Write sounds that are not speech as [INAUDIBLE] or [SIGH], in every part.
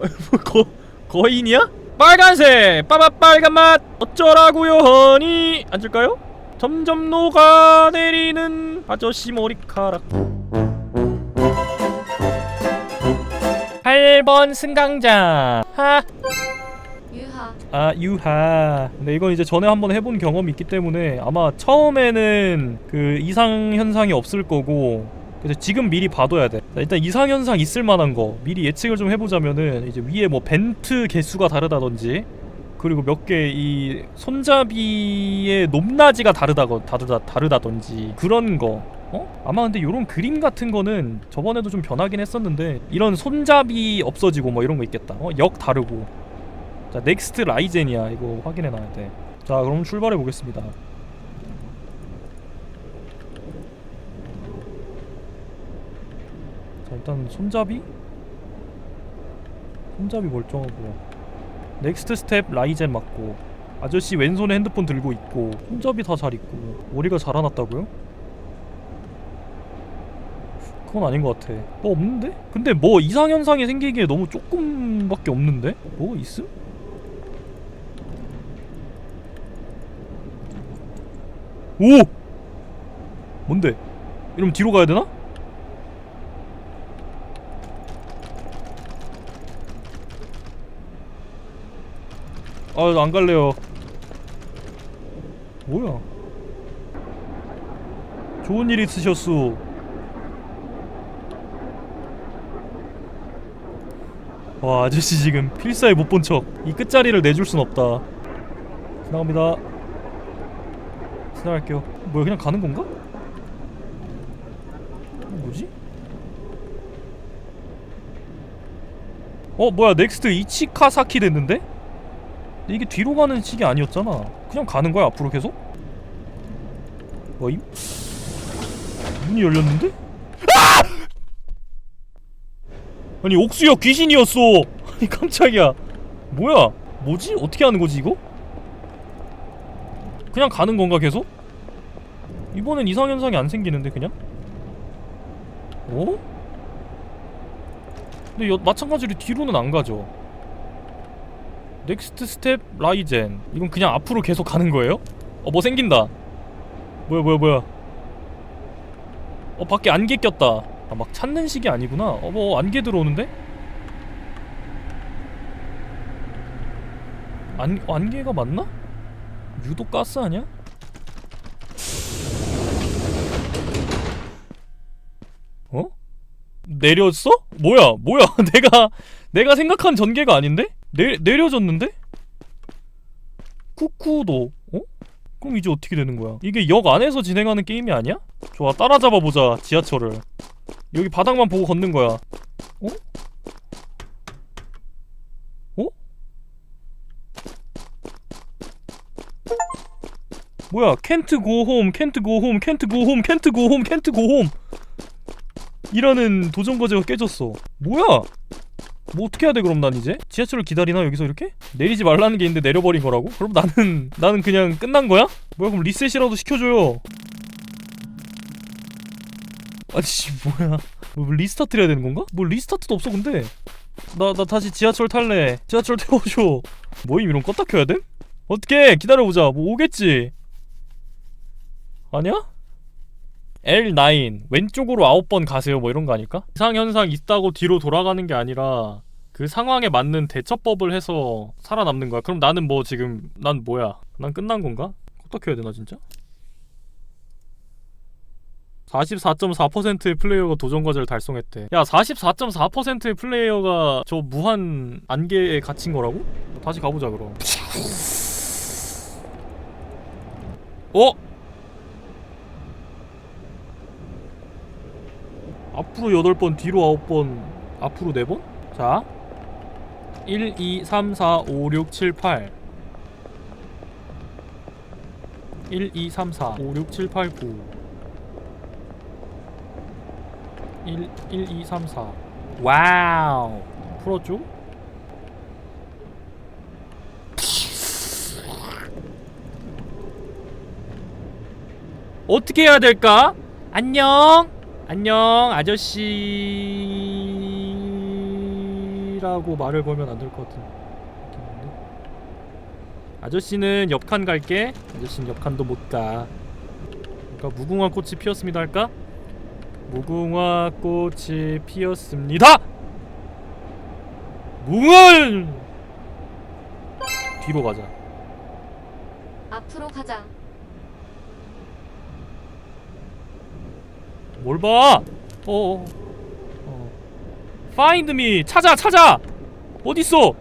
[LAUGHS] 거, 거인이야? 빨간색! 빠바 빨간 맛! 어쩌라고요 허니? 앉을까요? 점점 녹아내리는 아저씨 머리카락. 8번 승강장. 하! 유하. 아 유하. 근데 이건 이제 전에 한번 해본 경험이 있기 때문에 아마 처음에는 그 이상 현상이 없을 거고 그래서 지금 미리 봐둬야 돼. 자, 일단 이상 현상 있을 만한 거 미리 예측을 좀 해보자면은 이제 위에 뭐 벤트 개수가 다르다든지 그리고 몇 개 이 손잡이의 높낮이가 다르다거 다르다 다르다든지 그런 거. 어? 아마 근데 이런 그림 같은 거는 저번에도 좀 변하긴 했었는데 이런 손잡이 없어지고 뭐 이런 거 있겠다. 어? 역 다르고. 자 넥스트 라이젠이야. 이거 확인해 놔야 돼 자 그럼 출발해 보겠습니다 일단 손잡이 손잡이 멀쩡하고 넥스트 스텝 라이젠 맞고 아저씨 왼손에 핸드폰 들고 있고 손잡이 다 잘 있고 머리가 자라났다고요? 그건 아닌 것 같아 뭐 없는데? 근데 뭐 이상현상이 생기기에 너무 조금밖에 없는데? 뭐 있음? 오! 뭔데? 이러면 뒤로 가야 되나? 아, 안 갈래요. 뭐야? 좋은 일 있으셨소. 와, 아저씨 지금 필사에 못 본 척. 이 끝자리를 내줄 순 없다. 지나갑니다. 지나갈게요. 뭐야, 그냥 가는 건가? 뭐지? 어, 뭐야, 넥스트 이치카사키 됐는데? 근데 이게 뒤로 가는 식이 아니었잖아. 그냥 가는 거야 앞으로 계속? 뭐임? 문이 열렸는데? 아! 아니 옥수역 귀신이었어. 아니 깜짝이야. 뭐야? 뭐지? 어떻게 하는 거지 이거? 그냥 가는 건가 계속? 이번엔 이상 현상이 안 생기는데 그냥? 어? 근데 여, 마찬가지로 뒤로는 안 가죠. 넥스트 스텝 라이젠 이건 그냥 앞으로 계속 가는 거예요? 어 뭐 생긴다 뭐야 뭐야 뭐야 어 밖에 안개 꼈다 아 막 찾는 식이 아니구나 어 뭐 안개 들어오는데? 안, 어, 안개가 맞나? 유독 가스 아니야? 어? 내렸어? 뭐야 뭐야 [LAUGHS] 내가 내가 생각한 전개가 아닌데? 내, 내려졌는데? 쿠쿠도 어? 그럼 이제 어떻게 되는 거야? 이게 역 안에서 진행하는 게임이 아니야? 좋아 따라잡아 보자 지하철을 여기 바닥만 보고 걷는 거야 어? 어? 뭐야 캔트 고홈 캔트 고홈 캔트 고홈 캔트 고홈 캔트 고홈 이라는 도전 과제가 깨졌어 뭐야 뭐 어떻게 해야 돼 그럼 난 이제 지하철을 기다리나 여기서 이렇게 내리지 말라는 게 있는데 내려버린 거라고? 그럼 나는 [LAUGHS] 나는 그냥 끝난 거야? 뭐야 그럼 리셋이라도 시켜줘요. 아니 씨 뭐야? 뭐 리스타트 해야 되는 건가? 뭐 리스타트도 없어 근데 나 나 다시 지하철 탈래. 지하철 태워줘. 뭐임 이런 껐다 켜야 돼? 어떻게 기다려보자. 뭐 오겠지. 아니야? L9 왼쪽으로 9번 가세요 뭐 이런 거 아닐까? 이상 현상 있다고 뒤로 돌아가는 게 아니라 그 상황에 맞는 대처법을 해서 살아남는 거야. 그럼 나는 뭐 지금 난 뭐야? 난 끝난 건가? 어떻게 해야 되나 진짜? 44.4%의 플레이어가 도전 과제를 달성했대. 야, 44.4%의 플레이어가 저 무한 안개에 갇힌 거라고? 다시 가보자 그럼. 어? 앞으로 8번, 뒤로 9번, 앞으로 4번? 자. 1, 2, 3, 4, 5, 6, 7, 8. 1, 2, 3, 4, 5, 6, 7, 8, 9. 1, 1, 2, 3, 4. 와우. 풀었죠? 어떻게 해야 될까? 안녕. 안녕 아저씨 아저씨라고 말을 걸면 안 될 것 같은 느낌인데. 아저씨는 옆칸 갈게. 아저씨는 옆칸도 못가. 그러니까 무궁화 꽃이 피었습니다 할까? 무궁화 꽃이 피었습니다! 무궁화 뒤로 가자. 앞으로 가자. 뭘 봐? 어. 어. Find. 찾아, 찾아. 어디 있어?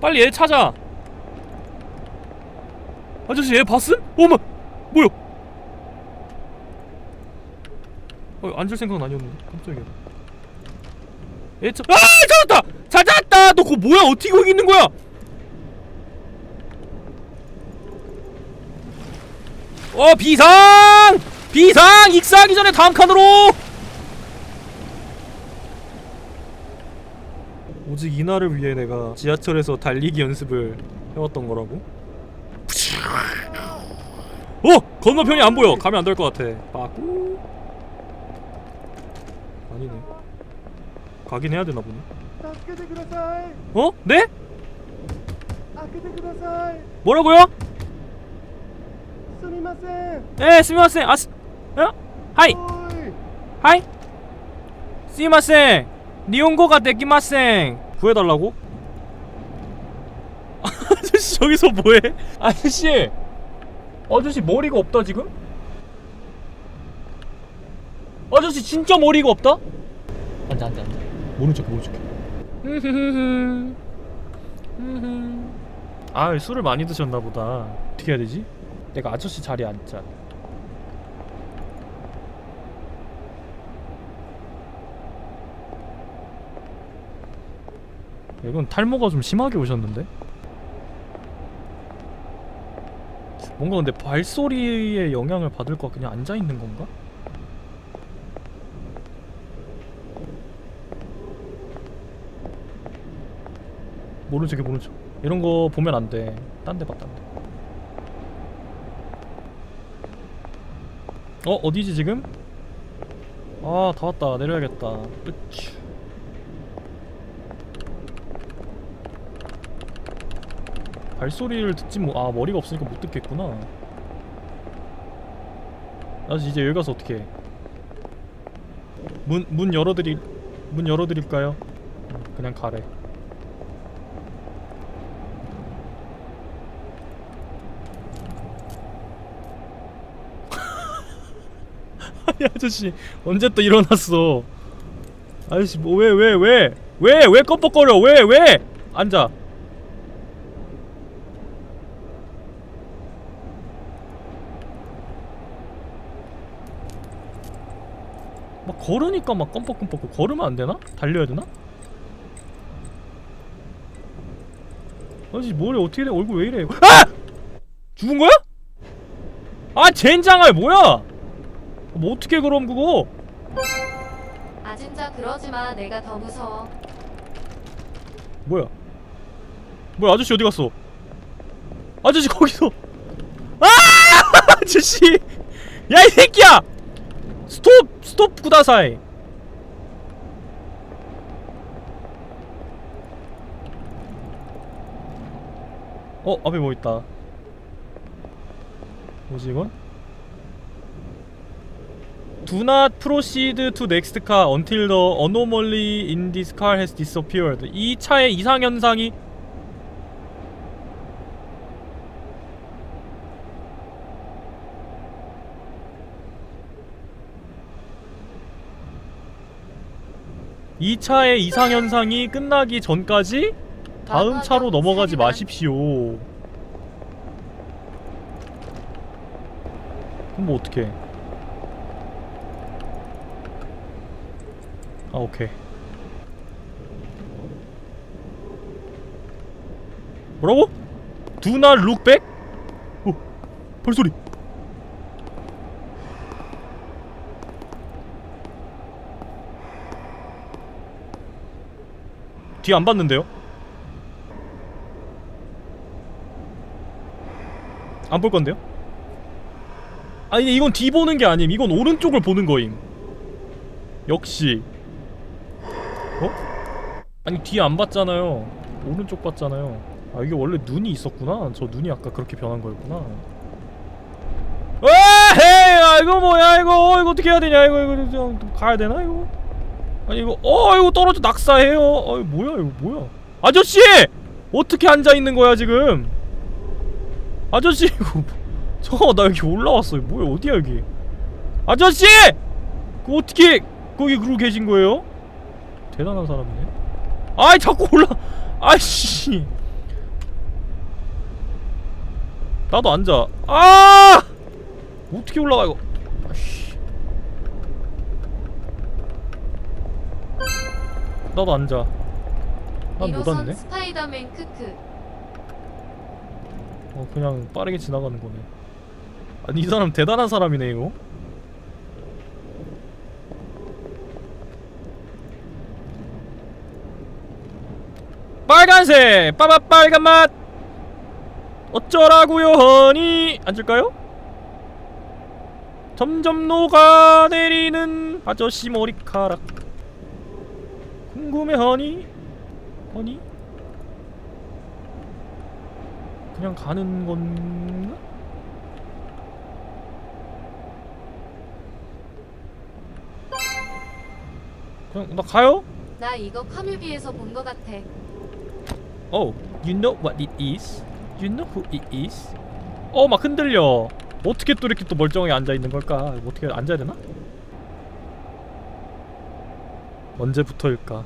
빨리 얘 찾아. 아저씨 얘 봤음? 어머, 뭐야? 어, 앉을 생각은 아니었는데 깜짝이야. 얘 찾, 아, 찾았다, 찾았다. 너 그거 뭐야? 어떻게 거기 있는 거야? 어 비상! 비상! 익사하기 전에 다음 칸으로! 오직 이날을 위해 내가 지하철에서 달리기 연습을 해왔던 거라고? 어! 건너편이 안 보여! 가면 안 될 것 같아 빠꾸 아니네 가긴 해야 되나 보네 어? 어? 네? 뭐라고요? 에 네, 스미마셍 아스 어? 하이 おい하이 스미마셍 니온고가 데키마셍 구해달라고? [LAUGHS] 아저씨 저기서 뭐해? 아저씨 아저씨 머리가 없다 지금? 아저씨 진짜 머리가 없다? 앉아 앉아 앉아 모른 척해 모른 척해 [LAUGHS] 아 술을 많이 드셨나 보다 어떻게 해야 되지? 내가 아저씨 자리에 앉자 이건 탈모가 좀 심하게 오셨는데? 뭔가 근데 발소리에 영향을 받을 거 그냥 앉아 있는 건가? 모른 척해 모른 척. 이런 거 보면 안 돼. 딴 데 봐, 딴 데. 어, 어디지 지금? 아, 다 왔다. 내려야겠다. 으취. 발소리를 듣지 뭐. 아, 머리가 없으니까 못 듣겠구나. 나 이제 여기 가서 어떻게 해? 문, 문 열어드릴, 문 열어드릴까요? 그냥 가래. [LAUGHS] 아니 아저씨 언제 또 일어났어? 아저씨 뭐 왜 왜 왜 왜 왜 껌뻑거려 왜 왜? 앉아. 막 걸으니까 막 껌뻑껌뻑 걸으면 안 되나? 달려야 되나? 아저씨 머리 어떻게 돼? 얼굴 왜 이래? 아! 죽은 거야? 아 젠장할 뭐야? 뭐 어떻게 그럼 그거? 아 진짜 그러지 마. 내가 더 무서워. 뭐야? 뭐야 아저씨 어디 갔어? 아저씨 거기서 아 [LAUGHS] 아저씨 야 이 새끼야 스톱 스톱 구다사이 어 앞에 뭐 있다 뭐지 이건? Do not proceed to next car until the anomaly in this car has disappeared. 이 차의 이상 현상이 이 차의 이상 현상이 끝나기 전까지 다음 차로 넘어가지 마십시오. 그럼 뭐 어떡해? 아 오케이 뭐라고? Do not look back? 어 발소리 뒤 안 봤는데요? 안 볼 건데요? 아니 이건 뒤 보는 게 아님. 이건 오른쪽을 보는 거임. 역시. 어? 아니 뒤에 안 봤잖아요. 오른쪽 봤잖아요. 아 이게 원래 눈이 있었구나. 저 눈이 아까 그렇게 변한 거였구나. 에헤이! 아 이거 뭐야 이거? 어, 이거 어떻게 해야 되냐? 이거 이거 좀 가야 되나 이거 아니 이거 어 이거 떨어져 낙사해요. 어 이거 뭐야 이거 뭐야? 아저씨! 어떻게 앉아 있는 거야 지금? 아저씨 [LAUGHS] 이거 저나 여기 올라왔어요. 뭐야 어디야 여기? 아저씨! 그 어떻게 거기 그러고 계신 거예요? 대단한 사람이네. 아이 자꾸 올라 아이씨. 나도 앉아. 아! 어떻게 올라가 이거? 아씨 나도 앉아. 난 못 1호선 앉네? 스파이더맨 크크. 어 그냥 빠르게 지나가는 거네. 아니 이 사람 대단한 사람이네 이거. 빨간색! 빠바 빨간 맛! 어쩌라고요 허니? 앉을까요? 점점 녹아내리는 아저씨 머리카락 궁금해 허니 허니 그냥 가는 건가? 그냥 나 가요? 나 이거 카뮤비에서 본 거 같아. Oh, you know what it is? You know who it is? 어, 막 흔들려. 어떻게 또 이렇게 또 멀쩡하게 앉아 있는 걸까? 어떻게 앉아야 되나? 언제부터일까?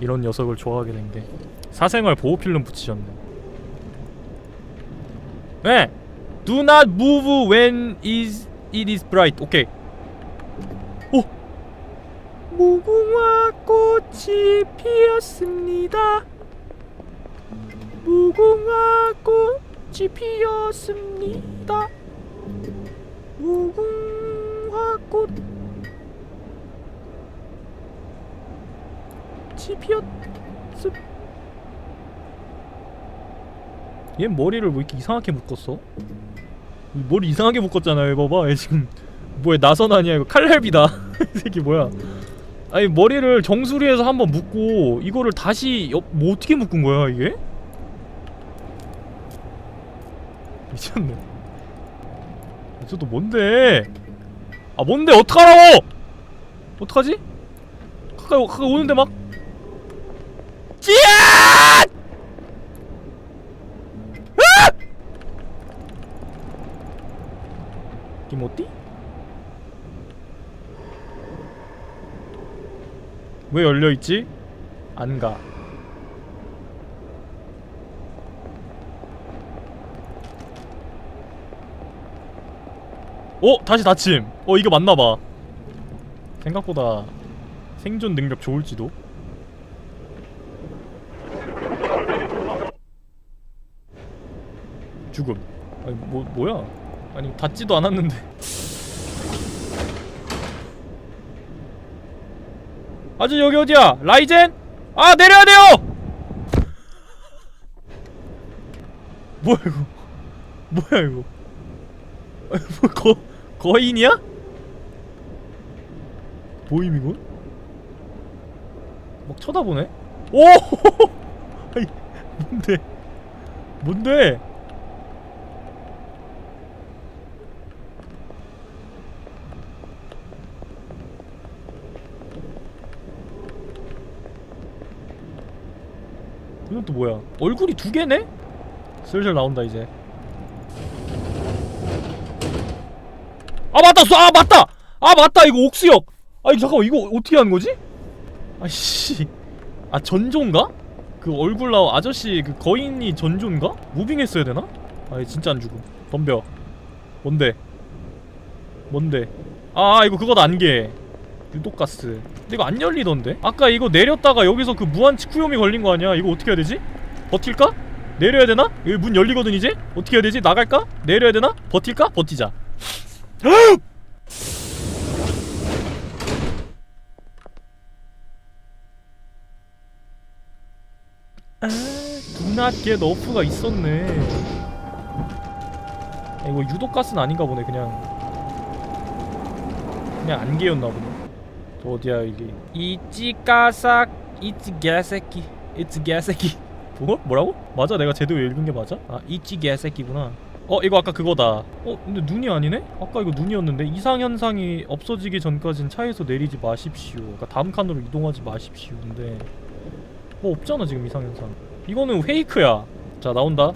이런 녀석을 좋아하게 된 게. 사생활 보호 필름 붙이셨네. 네. Do not move when is it is bright. 오케이. 오. 무궁화 꽃이 피었습니다. 무궁화 꽃이 피었습니다. 무궁화 꽃 이 피었음. 얘 머리를 왜 이렇게 이상하게 묶었어? 머리 이상하게 묶었잖아요. 봐봐. 얘 지금 뭐야 나선 아니야 이거 칼날비다. [LAUGHS] 이 새끼 뭐야? 아니 머리를 정수리에서 한번 묶고 이거를 다시 옆, 뭐 어떻게 묶은 거야 이게? 미쳤네. 저또 뭔데? 아 뭔데 어떡하라고? 어떡하지? 가까이 가까이 오는데 막 김어띠? 왜 열려 있지? 안 가. 어? 다시 닫힘 어 이게 맞나봐. 생각보다 생존 능력 좋을지도. 죽음. 아니 뭐 뭐야? 아니 닿지도 않았는데 아주 여기 어디야 라이젠 아 내려야 돼요 뭐야 이거 뭐야 이거 아니, [LAUGHS] 뭐 거, 거인이야? 보임 이건? 막 쳐다보네? 오! [LAUGHS] 아이 뭔데? 뭔데? 이건 또 뭐야? 얼굴이 두 개네? 슬슬 나온다 이제. 아 맞다 쏴! 아 맞다! 아 맞다 이거 옥수역! 아 이거 잠깐만 이거 어떻게 하는 거지? 아씨. 아 전조인가? 그 얼굴 나온 아저씨 그 거인이 전조인가? 무빙했어야 되나? 아 진짜 안 죽음. 덤벼. 뭔데? 뭔데? 아 이거 그거다 안개 유독가스. 근데 이거 안 열리던데? 아까 이거 내렸다가 여기서 그 무한 치쿠요미 걸린 거 아니야? 이거 어떻게 해야 되지? 버틸까? 내려야 되나? 여기 문 열리거든 이제? 어떻게 해야 되지? 나갈까? 내려야 되나? 버틸까? 버티자. 아, 둔낫게 너프가 있었네. 아, 이거 유독가스는 아닌가 보네, 그냥. 그냥 안개였나 보네. 저 어디야, 이게. 이찌까삭 이치 개새끼. 이치 개새끼. [LAUGHS] 뭐? 뭐라고? 맞아? 내가 제대로 읽은 게 맞아? 아 이치 개새끼구나. 어 이거 아까 그거다. 어 근데 눈이 아니네? 아까 이거 눈이었는데 이상현상이 없어지기 전까진 차에서 내리지 마십시오. 그러니까 다음 칸으로 이동하지 마십시오. 근데 뭐 없잖아 지금 이상현상. 이거는 페이크야. 자 나온다.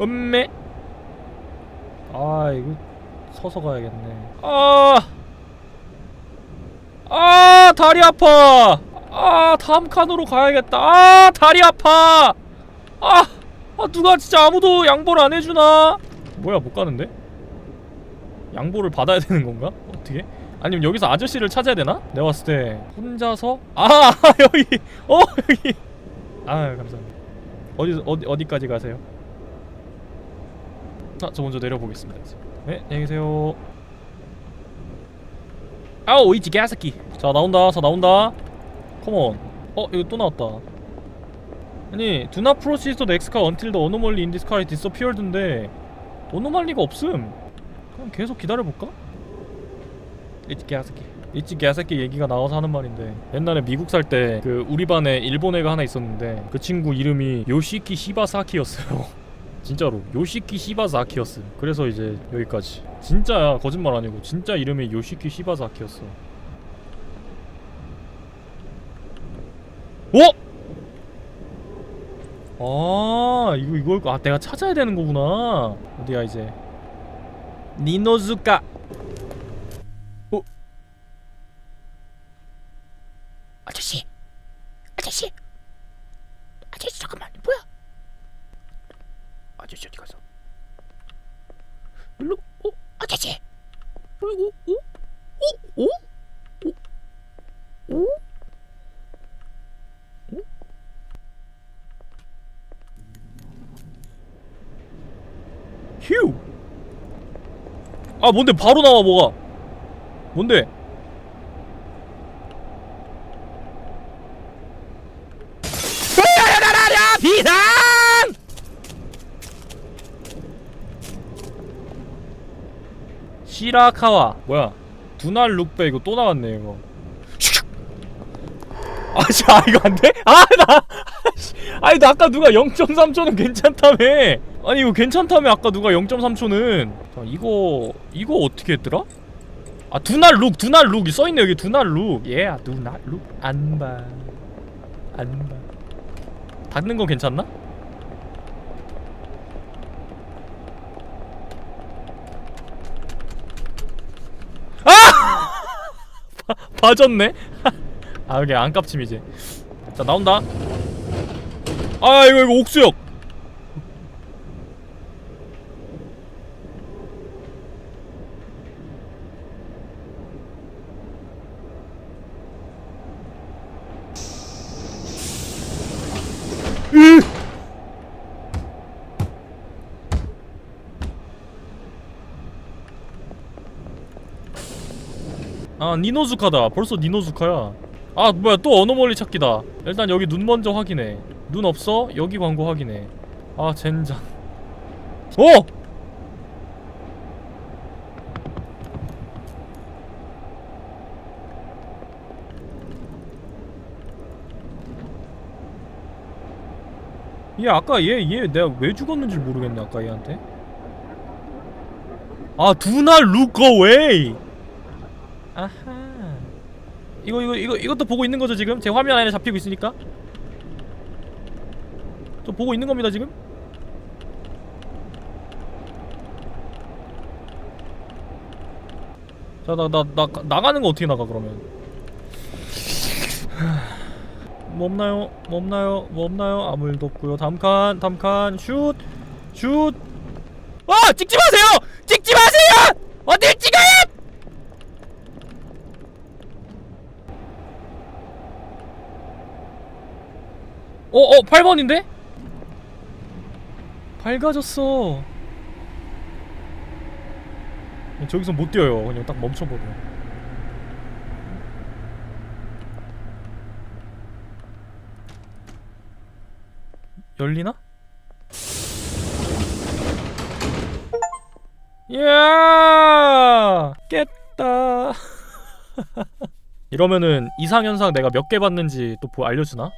음메. 아 이거 서서 가야겠네. 아 아 다리 아파. 아 다음 칸으로 가야겠다. 아 다리 아파. 아, 아 누가 진짜 아무도 양보를 안 해주나? 뭐야 못 가는데? 양보를 받아야 되는 건가? 어떻게? 아니면 여기서 아저씨를 찾아야 되나? 내가 봤을 때 혼자서? 아 [LAUGHS] 여기. 어 여기. 아 감사합니다. 어디 어디 어디까지 가세요? 아 저 먼저 내려보겠습니다. 네 안녕히 계세요 아우 이지 개새끼. 자 나온다 자 나온다. 컴온. 어 이거 또 나왔다. 아니 the anomaly in this car is disappeared인데 어노말리가 없음. 그럼 계속 기다려볼까? 이지 개새끼. 이지 개새끼 얘기가 나와서 하는 말인데 옛날에 미국 살 때 그 우리 반에 일본 애가 하나 있었는데 그 친구 이름이 요시키 시바사키였어요 [LAUGHS] 진짜로. 요시키 시바사키였음. 그래서 이제 여기까지. 진짜야 거짓말 아니고 진짜 이름이 요시키 시바사키였어. 어? 아 이거 이걸 아 내가 찾아야 되는 거구나. 어디야 이제? 니노즈카. 어? 아저씨. 아저씨. 아저씨 잠깐만. 뭐야 아저씨 어디 갔어 일로 어 아저씨 어? 어? 어? 어? 어? 어? 휴! 아 뭔데 바로 나와 뭐가 뭔데 으야야야야야 비상 시라카와. 뭐야? 두날 룩배 이거 또 나왔네 이거. [LAUGHS] 아씨 아 이거 안 돼? 아나 [LAUGHS] 아니 나 아까 누가 0.3초는 괜찮다며. 아니 이거 괜찮다며 아까 누가 0.3초는. 자 이거 이거 어떻게 했더라? 아 두날 룩 두날 룩이 써있네 여기 두날 룩예 두날 룩. 안봐. 안봐. 닫는 건 괜찮나? 아! 봐- 봐줬네? 아 여기 안 깝침 이제 자 나온다. 아 이거 이거 옥수역 아 니노즈카다. 벌써 니노즈카야. 아 뭐야 또 어노멀리 찾기다. 일단 여기 눈 먼저 확인해. 눈 없어? 여기 광고 확인해. 아 젠장. 어! 얘 아까 얘 얘 내가 왜 죽었는지 모르겠네 아까 얘한테. 아 두날 look away! 아하 이거 이거 이거 이것도 보고 있는 거죠 지금? 제 화면 안에 잡히고 있으니까? 저 보고 있는 겁니다 지금? 자 나 나 나 나가는 거 어떻게 나가 그러면? [SIGHS] 뭐 없나요? 뭐 없나요? 뭐 없나요? 아무 일도 없고요. 다음 칸 다음 칸 슛슛! 아 찍지 마세요! 찍지 마세요! 어딜 찍어요 어, 어, 8번인데? 밝아졌어. 저기서 못 뛰어요. 그냥 딱 멈춰버려. 열리나? 이야! 깼다. [LAUGHS] 이러면은 이상현상 내가 몇 개 봤는지 또 보- 알려주나?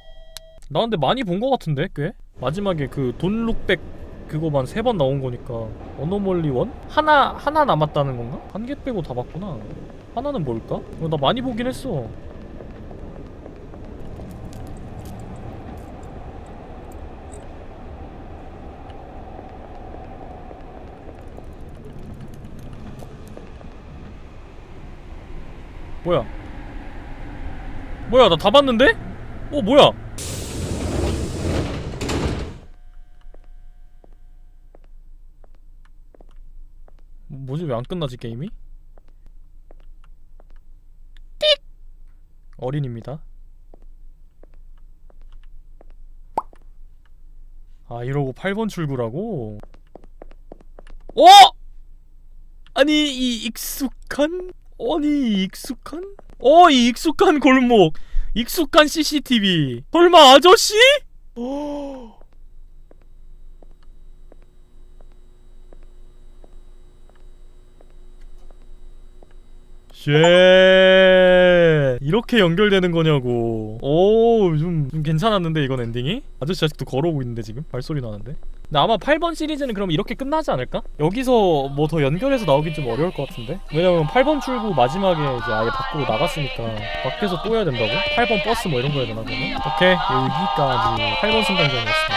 나 근데 많이 본 거 같은데 꽤? 마지막에 그 돈룩백 그거만 세 번 나온 거니까 어노멀리 원? 하나 하나 남았다는 건가? 한 개 빼고 다 봤구나 하나는 뭘까? 어, 나 많이 보긴 했어 뭐야 뭐야 나 다 봤는데? 어 뭐야 뭐지 왜 안 끝나지 게임이? 띡! 어린입니다 아 이러고 8번 출구라고? 어? 아니 이 익숙한? 아니 이 익숙한? 어 이 익숙한 골목 익숙한 CCTV 설마 아저씨? 어. 쉣 이렇게 연결되는 거냐고 오좀 좀 괜찮았는데 이건 엔딩이? 아저씨 아직도 걸어오고 있는데 지금 발소리 나는데 근데 아마 8번 시리즈는 그럼 이렇게 끝나지 않을까? 여기서 뭐 더 연결해서 나오긴 좀 어려울 것 같은데 왜냐면 8번 출구 마지막에 이제 아예 밖으로 나갔으니까 밖에서 또 해야 된다고? 8번 버스 뭐 이런 거 해야 되나 그러면? 오케이 여기까지 8번 순간경이었습니다